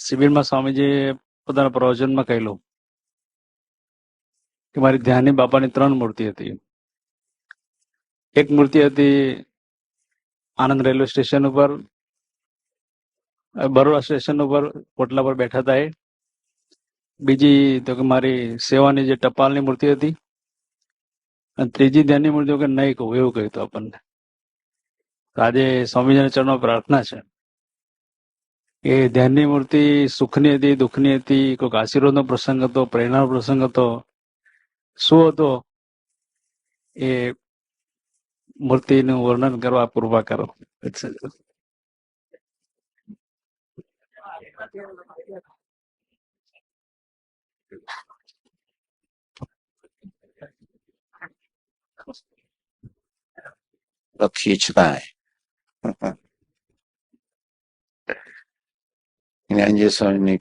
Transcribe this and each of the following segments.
શિબિરમાં સ્વામીજીએ પોતાના પ્રવચનમાં કહેલું કે મારી ધ્યાની બાપાની ત્રણ મૂર્તિ હતી. એક મૂર્તિ હતી આનંદ રેલવે સ્ટેશન ઉપર બરોડા સ્ટેશન ઉપર પોટલા પર બેઠા હતા એ. બીજી તો કે મારી સેવાની જે ટપાલની મૂર્તિ હતી, અને ત્રીજી ધ્યાનની મૂર્તિ કે નહીં કહું એવું કહ્યું હતું આપણને. આજે સ્વામીજીના ચરણમાં પ્રાર્થના છે. એ ધ્યાનની મૂર્તિ સુખની હતી, દુઃખની હતી, કોઈક આશીર્વાદનો પ્રસંગ હતો, પ્રેરણાનો પ્રસંગ હતો, શું હતો? એ મૂર્તિનું વર્ણન કરવા કૃપા કરો. લખીએ છતાંય જ્ઞાનજી સ્વામીની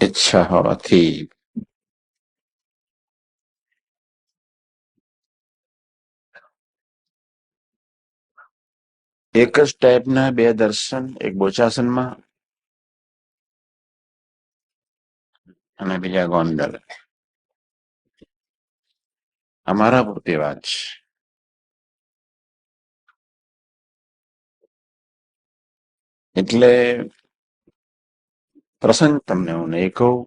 ઈચ્છા હોવાથી એક જ ટાઈપના બે દર્શન, એક બોચાસનમાં અને બીજા ગોંડલ. અમારા પૂરતી વાત છે. એટલે પ્રસંગ તમને હું નહીં કહું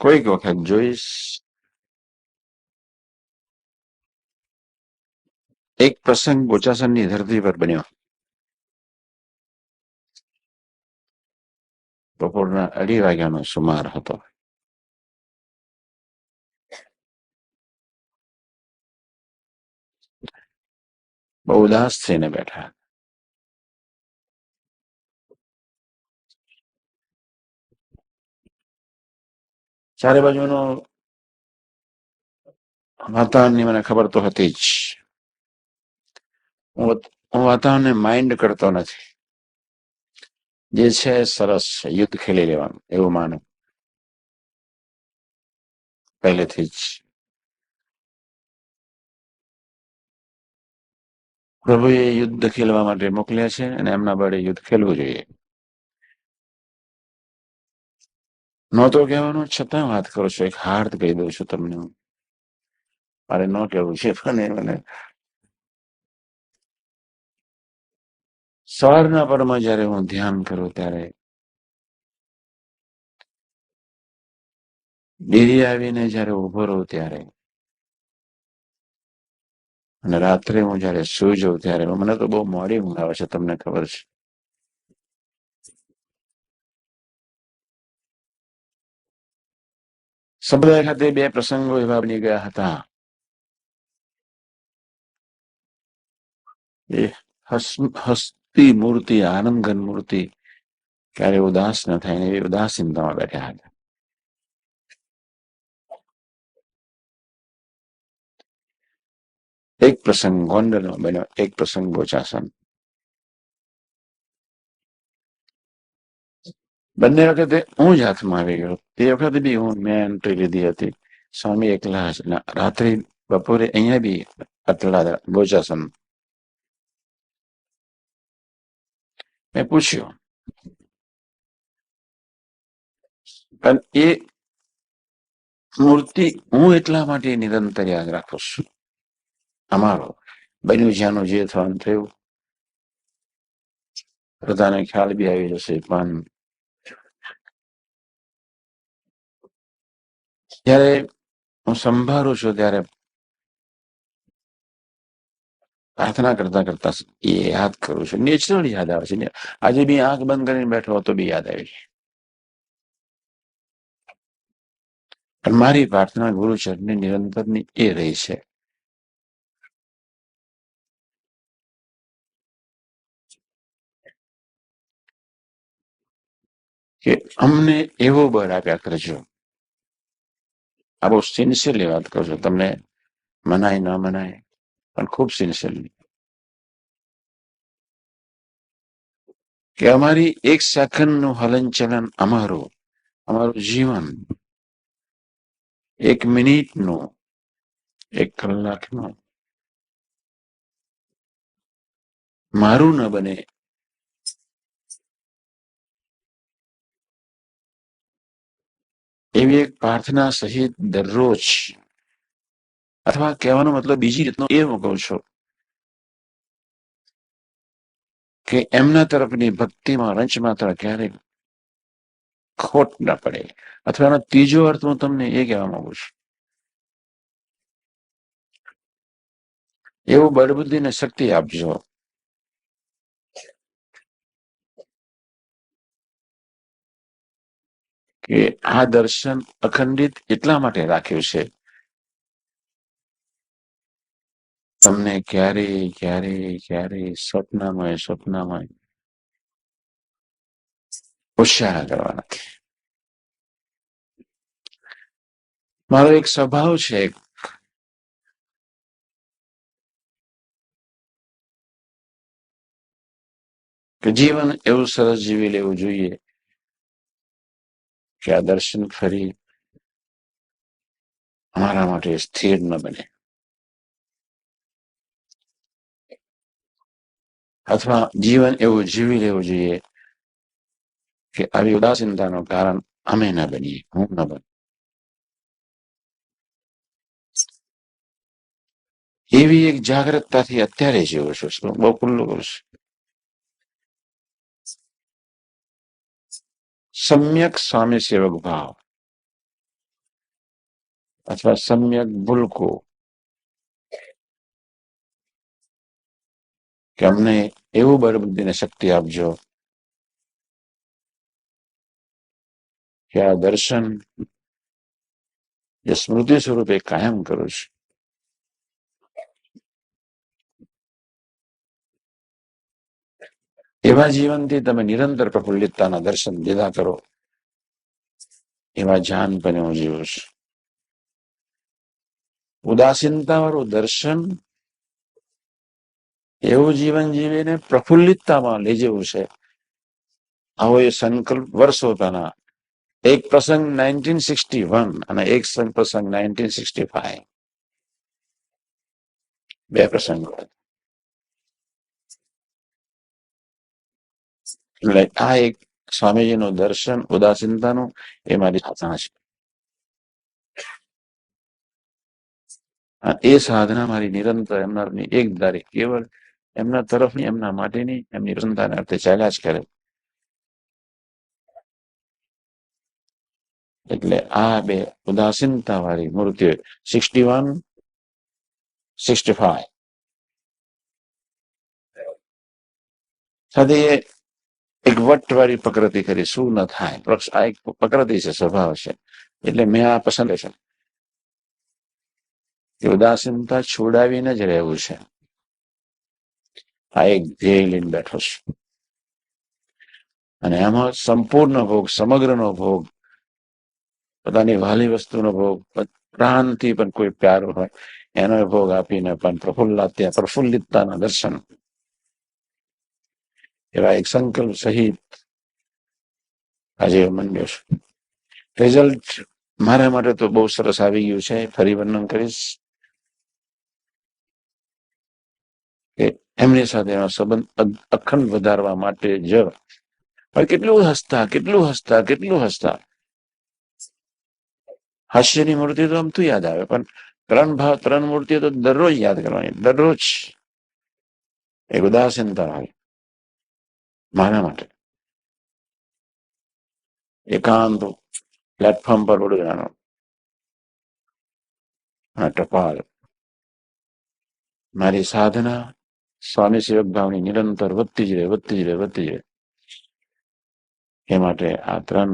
કોઈક વખત જોઈશ એક પ્રસંગ બોચાસનની ધરતી પર બન્યો બપોરના અઢી વાગ્યાનો સુમાર હતો બહુ ઉદાસ થઈને બેઠા ચારે બાજુનો વાતાવરણની મને ખબર તો હતી જ. હું વાત- હું વાતાવરણને માઇન્ડ કરતો નથી. જે છે સરસ છે, યુદ્ધ ખેલી લેવાનું, એવું માનું. પહેલેથી જ. પ્રભુએ યુદ્ધ ખેલવા માટે મોકલ્યા છે અને એમના બળે યુદ્ધ ખેલવું જોઈએ. નહોતો કહેવાનું, છતાં વાત કરું છું, એક હાર્દ કહી દઉં છું તમને હું. મારે ન કહેવું છે, પણ મને સવારના પરમાં જયારે હું ધ્યાન કરું ત્યારે ડેરી આવીને જયારે ઊભો રહું ત્યારે અને રાત્રે હું જયારે સુઈ જાઉં ત્યારે, મને તો બહુ મોડી ઊંઘ આવે છે, તમને ખબર છે સંપ્રદાય ખાતે બે પ્રસંગો એવા બની ગયા હતા એ હસ્તી મૂર્તિ આનંદઘન મૂર્તિ ક્યારે ઉદાસ ન થાય એવી ઉદાસીનતામાં બેઠા હતા એક પ્રસંગ ગોંડલમાં બન્યો એક પ્રસંગ બોચાસન બંને વખતે હું જ હાથમાં આવી ગયો. તે વખતે બી હું મેં એન્ટ્રી લીધી હતી. સ્વામી એકલા જ. રાત્રે બપોરે અહીંયા બી અતલા બોચાસન મેં પૂછ્યું. પણ એ મૂર્તિ હું એટલા માટે નિરંતર યાદ રાખું છું? અમારો બન્યું જ્યાંનું જે થવાનું થયું. બધાને ખ્યાલ બી આવી જશે, પણ જ્યારે હું સંભાળું છું ત્યારે પ્રાર્થના કરતા કરતા એ યાદ કરું છું. નેચરલ યાદ આવે છે. આજે બી આંખ બંધ કરીને બેઠો હતો બી યાદ આવી છે મારી પ્રાર્થના ગુરુચરની નિરંતરની એ રહી છે. કે અમને એવો બળ આપ્યા કરજો. આ બહુ સિન્સિયરલી વાત કરું છું. તમને મનાય, ન મનાય, પણ ખૂબ સિન્સિયરલી કે અમારી એક સેકન્ડનું હલનચલન અમારું અમારું જીવન એક મિનિટનું, એક કલાકનું, મારું ન બને એવી એક પ્રાર્થના સહિત દરરોજ, અથવા કહેવાનો મતલબ બીજી રીતનો એ હું કહું કે એમના તરફની ભક્તિમાં રંચ માત્ર ક્યારેક ખોટ ના પડે. અથવા એનો ત્રીજો અર્થ હું તમને એ કહેવા માંગુ છું. એવું બળબુદ્ધિ ને શક્તિ આપજો. કે આ દર્શન અખંડિત એટલા માટે રાખ્યું છે? તમને ક્યારે ક્યારે ક્યારે સ્વપ્નમાં સ્વપ્નમાં ઉત્સાહ કરવા નથી મારો એક સ્વભાવ છે. કે જીવન એવું સરસ જીવી લેવું જોઈએ. કે આ દર્શન ફરી અમારા માટે સ્થિર ન બને. અથવા જીવન એવું જીવી લેવું જોઈએ કે આવી ઉદાસીનતાનું કારણ અમે ન બનીએ, હું ન બન. એવી એક જાગૃતતાથી અત્યારે જીવું છું. બહુ ખુલ્લું કરું છું? સમ્યક સ્વામી સેવક ભાવ અથવા સમ્યક ભૂલકો કે અમને એવું બળબુદ્ધિને શક્તિ આપજો કે આ દર્શન જે સ્મૃતિ સ્વરૂપે કાયમ કરું છું એવા જીવનથી તમે નિરંતર પ્રફુલ્લિતતાના દર્શન લીધા કરો. એવા જાન પણ હું જીવું ઉદાસીનતા વાળું દર્શન એવું જીવન જીવીને પ્રફુલ્લિતતામાં લઈ જવું છે. આવો એ સંકલ્પ વર્ષો પહેલા. એક પ્રસંગ નાઇન્ટીન સિક્સટી વન અને એક સંગ પ્રસંગ નાઇન્ટીન સિક્સટી ફાઈવ બે પ્રસંગો. એટલે આ એક સ્વામીજીનું દર્શન ઉદાસીનતાનું એ મારી સાધના છે. એ સાધના મારી નિરંતર એમનાની એક ધારી કેવળ એમના તરફની, એમના માટેની એમની પ્રસન્નતાને અર્થે ચાલ્યા જ કરે. એટલે આ બે ઉદાસીનતા વાળી મૂર્તિઓ સિક્સટી વન, સિક્સટી ફાઈવ. સાથે એક વટવાળી પ્રકૃતિ કરી, શું ન થાય? વૃક્ષ આ એક પ્રકૃતિ છે, સ્વભાવ છે. એટલે મેં આ પસંદ છે ઉદાસીનતા છોડાવીને જ રહેવું છે. આ એક ધ્યેય લઈને બેઠો છું. અને એમાં સંપૂર્ણ ભોગ, સમગ્રનો ભોગ પોતાની વાલી વસ્તુનો ભોગ પ્રાણથી પણ કોઈ પ્યારો હોય, એનો ભોગ આપીને પણ પ્રફુલ્લા ત્યાં પ્રફુલ્લિતતાના દર્શન એવા એક સંકલ્પ સહિત આજે મંડ્યો છું. રિઝલ્ટ મારા માટે તો બહુ સરસ આવી ગયું છે. ફરી વર્ણન કરીશ કે એમની સાથેનો સંબંધ અખંડ વધારવા માટે જ. કેટલું હસતા કેટલું હસતા કેટલું હસતા. હાસ્યની મૂર્તિ તો આમ તો યાદ આવે, પણ ત્રણ ભાવ, ત્રણ મૂર્તિઓ તો દરરોજ યાદ કરવાની, દરરોજ. એક ઉદાસીનતા આવે મારા માટે એકાંત પ્લેટફોર્મ પર વડોદરાનો આ ટપાલ મારી સાધના સ્વામી સેવક ભાવની નિરંતર વધતી જ રહે વધતી જ રહે વધતી જ રહે એ માટે આ ત્રણ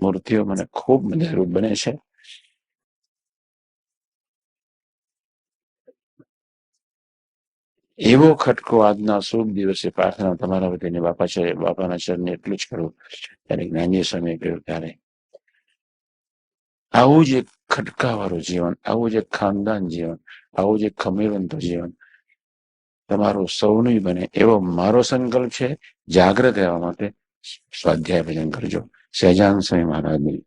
મૂર્તિઓ મને ખૂબ મજારૂપ બને છે એવો ખટકો આજના શુભ દિવસે પ્રાર્થના તમારા વતીને બાપા છે બાપાના ચરણને એટલું જ કરું. ત્યારે જ્ઞાનીય સમય કહ્યું, ત્યારે આવું જ એક ખટકાવાળું જીવન, આવું જ એક ખાનદાન જીવન, આવું જ એક ખમીરવંતો જીવન તમારું સૌનું બને એવો મારો સંકલ્પ છે. જાગ્રત રહેવા માટે સ્વાધ્યાય ભજન કરજો. સહેજાન સ્વામી મહારાજની